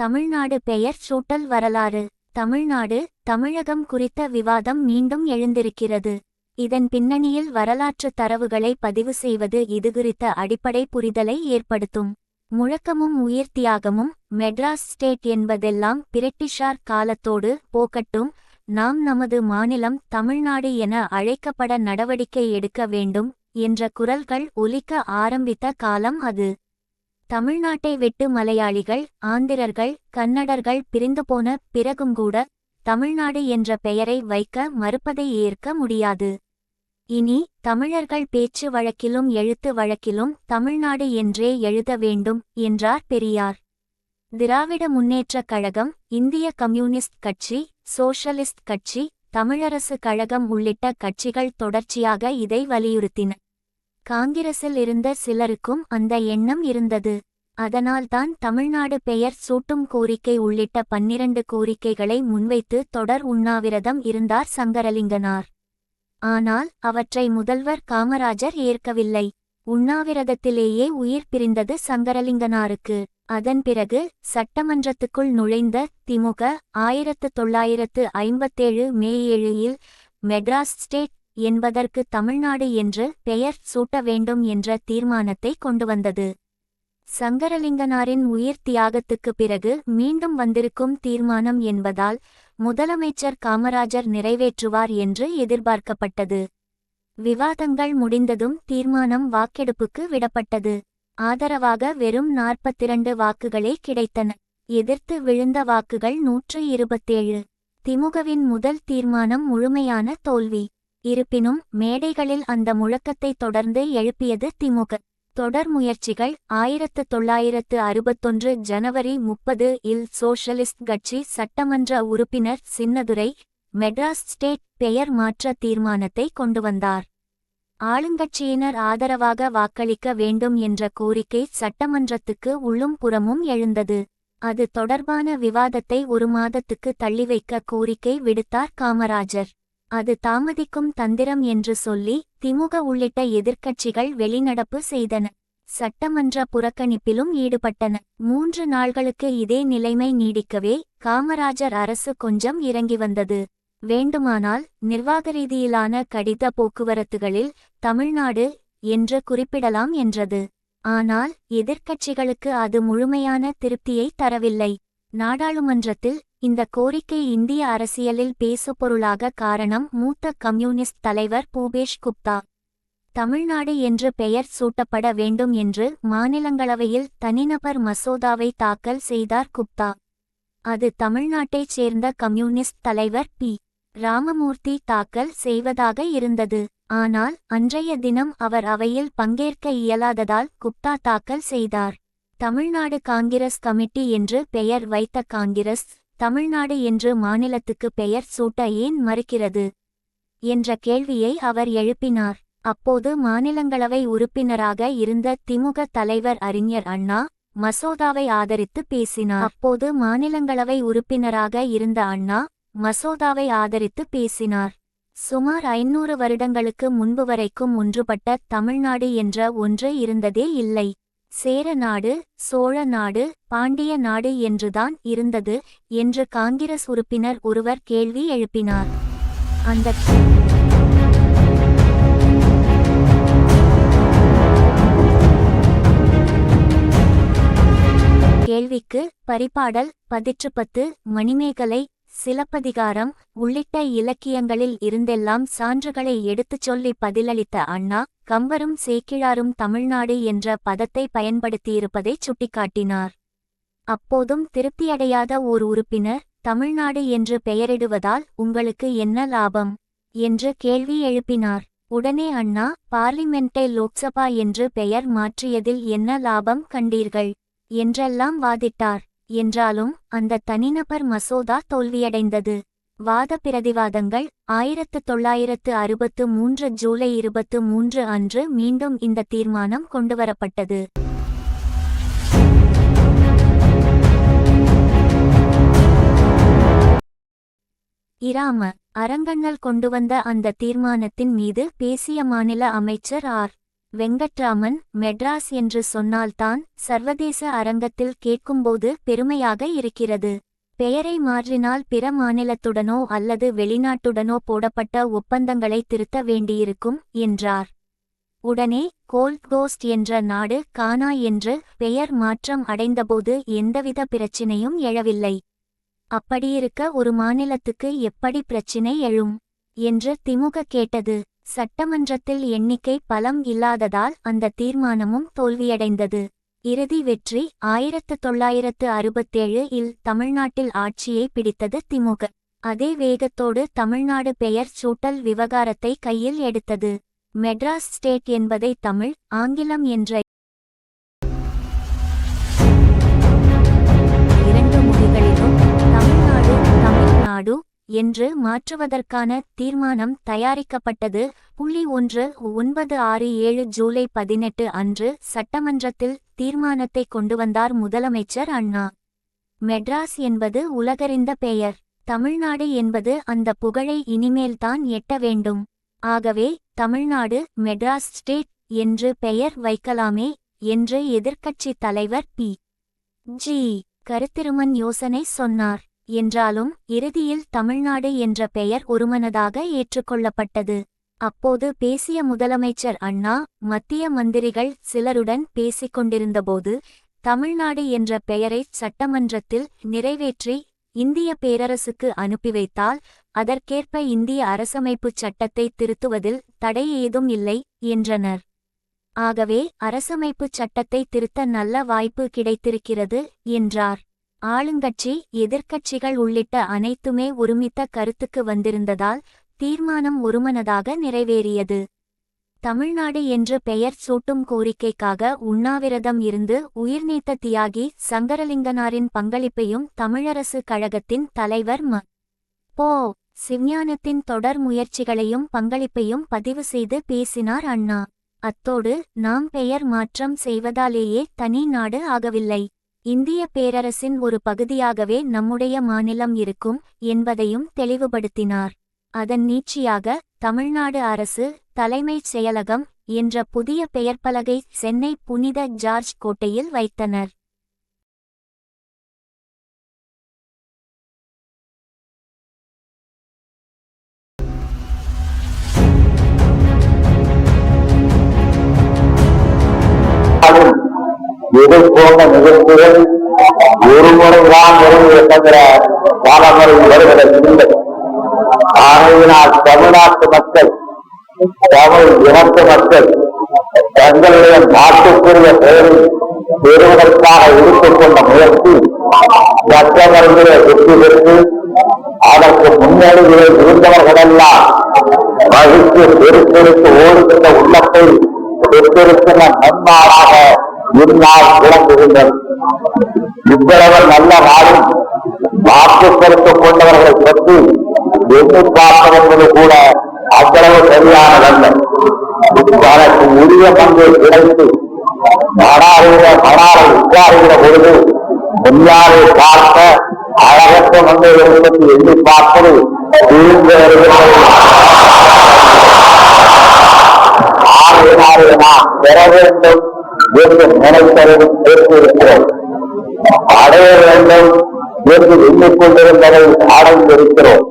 தமிழ்நாடு பெயர் சூட்டல் வரலாறு. தமிழ்நாடு தமிழகம் குறித்த விவாதம் மீண்டும் எழுந்திருக்கிறது. இதன் பின்னணியில் வரலாற்று தரவுகளை பதிவு செய்வது இதுகுறித்த அடிப்படை புரிதலை ஏற்படுத்தும். முழக்கமும் உயிர் தியாகமும் மெட்ராஸ் ஸ்டேட் என்பதெல்லாம் பிரிட்டிஷார் காலத்தோடு போக்கட்டும். நாம் நமது மாநிலம் தமிழ்நாடு என அழைக்கப்பட நடவடிக்கை எடுக்க வேண்டும் என்ற குரல்கள் ஒலிக்க ஆரம்பித்த காலம் அது. தமிழ்நாட்டை விட்டு மலையாளிகள் ஆந்திரர்கள் கன்னடர்கள் பிரிந்துபோன பிறகுங்கூட தமிழ்நாடு என்ற பெயரை வைக்க மறுப்பதை ஏற்க முடியாது. இனி தமிழர்கள் பேச்சு வழக்கிலும் எழுத்து வழக்கிலும் தமிழ்நாடு என்றே எழுத வேண்டும் என்றார் பெரியார். திராவிட முன்னேற்றக் கழகம் இந்திய கம்யூனிஸ்ட் கட்சி சோஷலிஸ்ட் கட்சி தமிழரசு கழகம் உள்ளிட்ட கட்சிகள் தொடர்ச்சியாக இதை வலியுறுத்தின. காங்கிரஸில் இருந்த சிலருக்கும் அந்த எண்ணம் இருந்தது. அதனால்தான் தமிழ்நாடு பெயர் சூட்டும் கோரிக்கை உள்ளிட்ட பன்னிரண்டு கோரிக்கைகளை முன்வைத்து தொடர் உண்ணாவிரதம் இருந்தார் சங்கரலிங்கனார். ஆனால் அவற்றை முதல்வர் காமராஜர் ஏற்கவில்லை. உண்ணாவிரதத்திலேயே உயிர் பிரிந்தது சங்கரலிங்கனாருக்கு. அதன் பிறகு சட்டமன்றத்துக்குள் நுழைந்த திமுக ஆயிரத்து தொள்ளாயிரத்து ஐம்பத்தேழு மே ஏழில் மெட்ராஸ் ஸ்டேட் என்பதற்கு தமிழ்நாடு என்று பெயர் சூட்ட வேண்டும் என்ற தீர்மானத்தை கொண்டு வந்தது சங்கரலிங்கனாரின் உயிர் தியாகத்துக்கு பிறகு மீண்டும் வந்திருக்கும் தீர்மானம் என்பதால் முதலமைச்சர் காமராஜர் நிறைவேற்றுவார் என்று எதிர்பார்க்கப்பட்டது. விவாதங்கள் முடிந்ததும் தீர்மானம் வாக்கெடுப்புக்கு விடப்பட்டது. ஆதரவாக வெறும் நாற்பத்திரண்டு வாக்குகளே கிடைத்தன. எதிர்த்து விழுந்த வாக்குகள் நூற்று இருபத்தேழு. திமுகவின் முதல் தீர்மானம் முழுமையான தோல்வி. இருப்பினும் மேடைகளில் அந்த முழக்கத்தை தொடர்ந்து எழுப்பியது திமுக. தொடர் முயற்சிகள் ஆயிரத்து தொள்ளாயிரத்து அறுபத்தொன்று ஜனவரி முப்பது இல் சோஷலிஸ்ட் கட்சி சட்டமன்ற உறுப்பினர் சின்னதுரை மெட்ராஸ் ஸ்டேட் பெயர் மாற்ற தீர்மானத்தை கொண்டு வந்தார். ஆளுங்கட்சியினர் ஆதரவாக வாக்களிக்க வேண்டும் என்ற கோரிக்கை சட்டமன்றத்துக்கு உள்ளும் புறமும் எழுந்தது. அது தொடர்பான விவாதத்தை ஒரு மாதத்துக்கு தள்ளிவைக்க கோரிக்கை விடுத்தார் காமராஜர். அது தாமதிக்கும் தந்திரம் என்று சொல்லி திமுக உள்ளிட்ட எதிர்க்கட்சிகள் வெளிநடப்பு செய்தன. சட்டமன்ற புறக்கணிப்பிலும் ஈடுபட்டன. மூன்று நாள்களுக்கு இதே நிலைமை நீடிக்கவே காமராஜர் அரசு கொஞ்சம் இறங்கி வந்தது. வேண்டுமானால் நிர்வாக ரீதியிலான கடித போக்குவரத்துகளில் தமிழ்நாடு என்று குறிப்பிடலாம் என்றது. ஆனால் எதிர்க்கட்சிகளுக்கு அது முழுமையான திருப்தியை தரவில்லை. நாடாளுமன்றத்தில் இந்த கோரிக்கை இந்திய அரசியலில் பேசுபொருளாக காரணம் மூத்த கம்யூனிஸ்ட் தலைவர் பூபேஷ் குப்தா. தமிழ்நாடு என்று பெயர் சூட்டப்பட வேண்டும் என்று மாநிலங்களவையில் தனிநபர் மசோதாவை தாக்கல் செய்தார் குப்தா. அது தமிழ்நாட்டைச் சேர்ந்த கம்யூனிஸ்ட் தலைவர் பி. ராமமூர்த்தி தாக்கல் செய்வதாக இருந்தது. ஆனால் அன்றைய தினம் அவர் அவையில் பங்கேற்க இயலாததால் குப்தா தாக்கல் செய்தார். தமிழ்நாடு காங்கிரஸ் கமிட்டி என்று பெயர் வைத்த காங்கிரஸ் தமிழ்நாடு என்று மாநிலத்துக்கு பெயர் சூட்ட ஏன் மறுக்கிறது? என்ற கேள்வியை அவர் எழுப்பினார். அப்போது மாநிலங்களவை உறுப்பினராக இருந்த திமுக தலைவர் அறிஞர் அண்ணா மசோதாவை ஆதரித்து பேசினார். அப்போது மாநிலங்களவை உறுப்பினராக இருந்த அண்ணா மசோதாவை ஆதரித்து பேசினார். சுமார் ஐநூறு வருடங்களுக்கு முன்பு வரைக்கும் ஒன்றுபட்ட தமிழ்நாடு என்ற ஒன்று இருந்ததே இல்லை. சேர நாடு சோழ நாடு பாண்டிய நாடு என்றுதான் இருந்தது என்று காங்கிரஸ் உறுப்பினர் ஒருவர் கேள்வி எழுப்பினார். அந்த கேள்விக்கு பரிபாடல் பதிற்றுப்பத்து மணிமேகலை சிலப்பதிகாரம் உள்ளிட்ட இலக்கியங்களில் இருந்தெல்லாம் சான்றுகளை எடுத்துச் சொல்லி பதிலளித்த அண்ணா கம்பரும் சேக்கிழாரும் தமிழ்நாடு என்ற பதத்தை பயன்படுத்தியிருப்பதை சுட்டிக்காட்டினார். அப்போதும் திருப்தியடையாத ஓர் உறுப்பினர் தமிழ்நாடு என்று பெயரிடுவதால் உங்களுக்கு என்ன லாபம்? என்று கேள்வி எழுப்பினார். உடனே அண்ணா பார்லிமெண்டை லோக்சபா என்று பெயர் மாற்றியதில் என்ன லாபம் கண்டீர்கள்? என்றெல்லாம் வாதிட்டார். என்றாலும் அந்த தனிநபர் மசோதா தோல்வியடைந்தது. வாத பிரதிவாதங்கள் ஆயிரத்து தொள்ளாயிரத்து அறுபத்து மூன்று ஜூலை இருபத்து மூன்று அன்று மீண்டும் இந்த தீர்மானம் கொண்டுவரப்பட்டது. இராம அரங்கண்ணல் கொண்டுவந்த அந்த தீர்மானத்தின் மீது பேசிய மாநில அமைச்சர் ஆர். வெங்கட்ராமன் மெட்ராஸ் என்று சொன்னால்தான் சர்வதேச அரங்கத்தில் கேட்கும்போது பெருமையாக இருக்கிறது. பெயரை மாற்றினால் பிற மாநிலத்துடனோ அல்லது வெளிநாட்டுடனோ போடப்பட்ட ஒப்பந்தங்களை திருத்த வேண்டியிருக்கும் என்றார். உடனே கோல்ட் கோஸ்ட் என்ற நாடு கானா என்று பெயர் மாற்றம் அடைந்தபோது எந்தவித பிரச்சினையும் எழவில்லை. அப்படியிருக்க ஒரு மாநிலத்துக்கு எப்படி பிரச்சினை எழும்? என்று திமுக கேட்டது. சட்டமன்றத்தில் எண்ணிக்கை பலம் இல்லாததால் அந்த தீர்மானமும் தோல்வியடைந்தது. இறுதி வெற்றி ஆயிரத்து தொள்ளாயிரத்து அறுபத்தேழு இல் தமிழ்நாட்டில் ஆட்சியை பிடித்தது திமுக. அதே வேகத்தோடு தமிழ்நாடு பெயர் சூட்டல் விவகாரத்தை கையில் எடுத்தது. மெட்ராஸ் ஸ்டேட் என்பதை தமிழ் ஆங்கிலம் என்ற இரண்டு மொழிகளிலும் தமிழ்நாடு தமிழ்நாடு என்று மாற்றுவதற்கான தீர்மானம் தயாரிக்கப்பட்டது. புள்ளி ஒன்று ஒன்பது ஆறு ஏழு ஜூலை பதினெட்டு அன்று சட்டமன்றத்தில் தீர்மானத்தை கொண்டு வந்தார் முதலமைச்சர் அண்ணா. மெட்ராஸ் என்பது உலகறிந்த பெயர். தமிழ்நாடு என்பது அந்த புகழை இனிமேல்தான் எட்ட வேண்டும். ஆகவே தமிழ்நாடு மெட்ராஸ் ஸ்டேட் என்று பெயர் வைக்கலாமே என்று எதிர்க்கட்சித் தலைவர் பி. ஜி. கருத்திருமன் யோசனை சொன்னார். என்றாலும் இறுதியில் தமிழ்நாடு என்ற பெயர் ஒருமனதாக ஏற்றுக்கொள்ளப்பட்டது. அப்போது பேசிய முதலமைச்சர் அண்ணா மத்திய மந்திரிகள் சிலருடன் பேசிக்கொண்டிருந்தபோது தமிழ்நாடு என்ற பெயரை சட்டமன்றத்தில் நிறைவேற்றி இந்திய பேரரசுக்கு அனுப்பி வைத்தால் அதற்கேற்ப இந்திய அரசமைப்புச் சட்டத்தை திருத்துவதில் தடை ஏதும் இல்லை என்றனர். ஆகவே அரசமைப்புச் சட்டத்தை திருத்த நல்ல வாய்ப்பு கிடைத்திருக்கிறது என்றார். ஆளுங்கட்சி எதிர்க்கட்சிகள் உள்ளிட்ட அனைத்துமே ஒருமித்த கருத்துக்கு வந்திருந்ததால் தீர்மானம் ஒருமனதாக நிறைவேறியது. தமிழ்நாடு என்று பெயர் சூட்டும் கோரிக்கைக்காக உண்ணாவிரதம் இருந்து உயிர்நீத்த தியாகி சங்கரலிங்கனாரின் பங்களிப்பையும் தமிழரசு கழகத்தின் தலைவர் ம. போ. சிவ்ஞானத்தின் தொடர் முயற்சிகளையும் பங்களிப்பையும் பதிவு செய்து பேசினார் அண்ணா. அத்தோடு நாம் பெயர் மாற்றம் செய்வதாலேயே தனி நாடு ஆகவில்லை. இந்திய பேரரசின் ஒரு பகுதியாகவே நம்முடைய மாநிலம் இருக்கும் என்பதையும் தெளிவுபடுத்தினார். அதன் நீட்சியாக தமிழ்நாடு அரசு தலைமைச் செயலகம் என்ற புதிய பெயர்ப்பலகை சென்னை புனித ஜார்ஜ் கோட்டையில் வைத்தனர். இது போன்ற நிகழ்ச்சிகள் ஒரு முறைதான் வருவதை தவிர பல முறை வருவதில்லை ஆகையினால் தமிழ்நாட்டு மக்கள் தமிழ் இனத்து மக்கள் தங்களுடைய நாட்டுக்குரிய பெயரில் பெறுவதற்காக எடுத்துக்கொண்ட முயற்சி சட்டமன்றத்திலே வெற்றி பெற்று அதற்கு முன்னணிகளில் இருந்தவர்களெல்லாம் வகித்து பெருப்பெருக்கு ஓடுகின்ற உள்ளத்தை பெற்றிருக்கின்ற நன்மாராக இந்நாள் விளங்குகின்றது இவ்வளவு நல்ல நாடும் வாக்குப்படுத்திக் கொண்டவர்களை பற்றி எண்ணி பார்ப்பவர்கள் கூட அவ்வளவு சரியானதல்ல தனக்கு உரிய பங்கை கிடைத்து மனாருகிற மனாரை உட்காருகிற பொழுது முன்னாலே பார்த்த அழகற்ற மங்கைகளை பற்றி எண்ணி பார்ப்பது தீர்ந்து வருகிறது ஆகையினாலே நாம் பெற வேண்டும் என்று நினைத்ததும் பேசியிருக்கிறோம் அடைய வேண்டும் என்று எண்ணிக்கொண்டிருந்ததை அடைந்திருக்கிறோம்